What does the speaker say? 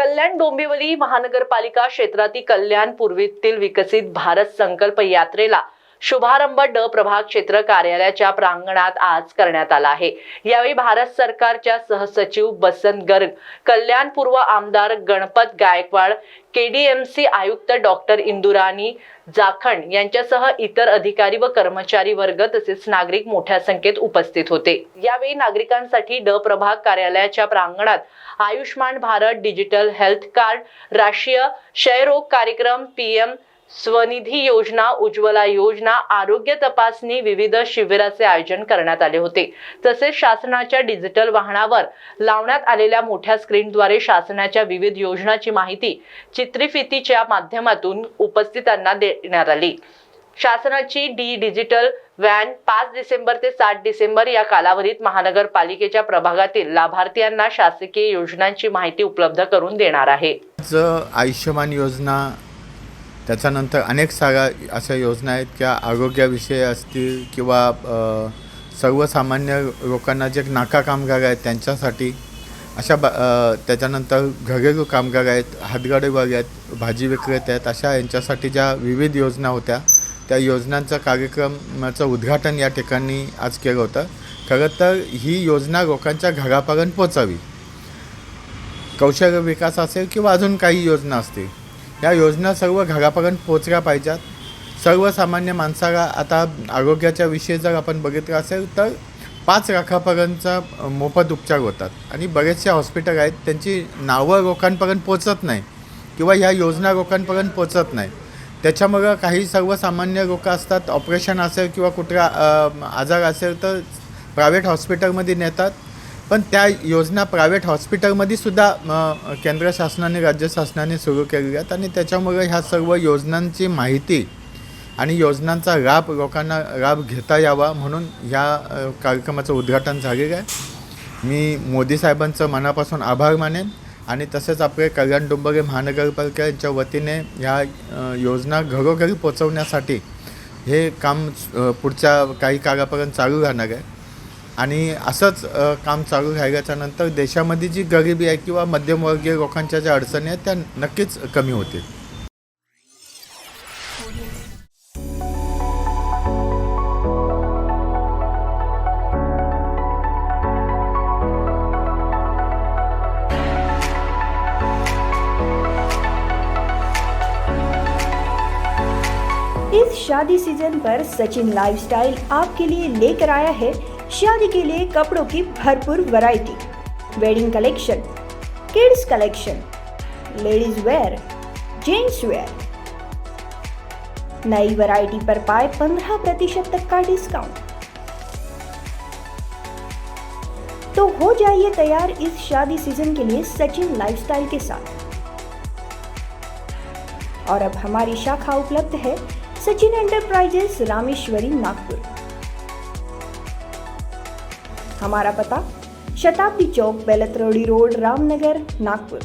कल्याण डोंबिवली महानगरपालिका क्षेत्रातील कल्याण पूर्वीतील विकसित भारत संकल्प यात्रेला शुभारंभ ड प्रभाग क्षेत्र कार्यालयाच्या प्रांगणात आज करण्यात आला आहे. यावेळी भारत सरकारच्या सहसचिव बसंत गर्ग कल्याण पूर्व आमदार गणपत गायकवाड केडीएमसी आयुक्त डॉक्टर इंदुराणी जाखंड यांच्यासह इतर अधिकारी व कर्मचारी वर्ग तसेच नागरिक मोठ्या संख्येत उपस्थित होते. यावेळी नागरिकांसाठी ड प्रभाग कार्यालयाच्या प्रांगणात Ayushman Bharat digital health card राष्ट्रीय क्षयरोग कार्यक्रम पीएम स्वनिधी योजना उज्ज्वला योजना आरोग्य तपासणी विविध शिबिराचे आयोजन करण्यात आले होते. तसेच शासनाच्या डिजिटल वाहनावर लावण्यात आलेल्या मोठ्या स्क्रीनद्वारे शासनाच्या विविध योजनाची माहिती चित्रफितीच्या माध्यमातून उपस्थितांना देण्यात आली. शासनाची डी डिजिटल व्हॅन पाच डिसेंबर ते सात डिसेंबर या कालावधीत महानगरपालिकेच्या प्रभागातील लाभार्थ्यांना शासकीय योजनांची माहिती उपलब्ध करून देणार आहे. आयुष्यमान योजना त्याच्यानंतर अनेक साऱ्या अशा योजना आहेत किंवा आरोग्याविषयी असतील किंवा सर्वसामान्य लोकांना जे नाका कामगार आहेत त्यांच्यासाठी अशा बा त्याच्यानंतर घरेलू कामगार आहेत हातगाडेवाले आहेत भाजी विक्रेते आहेत अशा यांच्यासाठी ज्या विविध योजना होत्या त्या योजनांचा कार्यक्रमाचं उद्घाटन या ठिकाणी आज केलं होतं. खरं तर ही योजना लोकांच्या घरापर्यंत पोचावी कौशल्य विकास असेल किंवा अजून काही योजना असतील या योजना सर्व घरापर्यंत पोचल्या पाहिजेत. सर्वसामान्य माणसाला आता आरोग्याच्या विषयी जर आपण बघितलं असेल तर पाच लाखापर्यंतचा मोफत उपचार होतात आणि बरेचसे हॉस्पिटल आहेत त्यांची नावं लोकांपर्यंत पोचत नाही किंवा ह्या योजना लोकांपर्यंत पोचत नाही. त्याच्यामुळं काही सर्वसामान्य लोक असतात ऑपरेशन असेल किंवा कुठला आजार असेल तर प्रायव्हेट हॉस्पिटलमध्ये नेतात. पण त्या योजना प्रायव्हेट हॉस्पिटलमध्ये सुद्धा केंद्र शासनाने राज्य शासनाने सुरू केलेल्या आहेत. आणि त्याच्यामुळे ह्या सर्व योजनांची माहिती आणि योजनांचा लाभ लोकांना लाभ घेता यावा म्हणून ह्या कार्यक्रमाचं उद्घाटन झालेलं आहे. मी मोदी साहेबांचं मनापासून आभार मानेन. आणि तसेच आपले कल्याण डुंबरे महानगरपालिका यांच्या वतीने ह्या योजना घरोघरी पोचवण्यासाठी हे काम पुढच्या काही काळापर्यंत चालू राहणार आहे. आणि असंच काम चालू राहिल्याच्यानंतर देशामध्ये जी गरिबी आहे किंवा मध्यमवर्गीय लोकांच्या ज्या अडचणी आहेत त्या नक्कीच कमी होतील. इस शादी सीज़न पर सचिन लाइफस्टाइल आपके लिए लेकर आया है शादी के लिए कपड़ों की भरपूर variety wedding collection kids collection ladies wear gents wear नई वैरायटी पर पाए 15 प्रतिशत तक का डिस्काउंट तो हो जाइए तैयार इस शादी सीज़न के लिए सचिन लाइफस्टाइल के साथ। और अब हमारी शाखा उपलब्ध है सचिन एंटरप्राइजेस रामेश्वरी नागपुर। हमारा पता शताब्दी चौक बेलतरोड़ी रोड रामनगर नागपुर।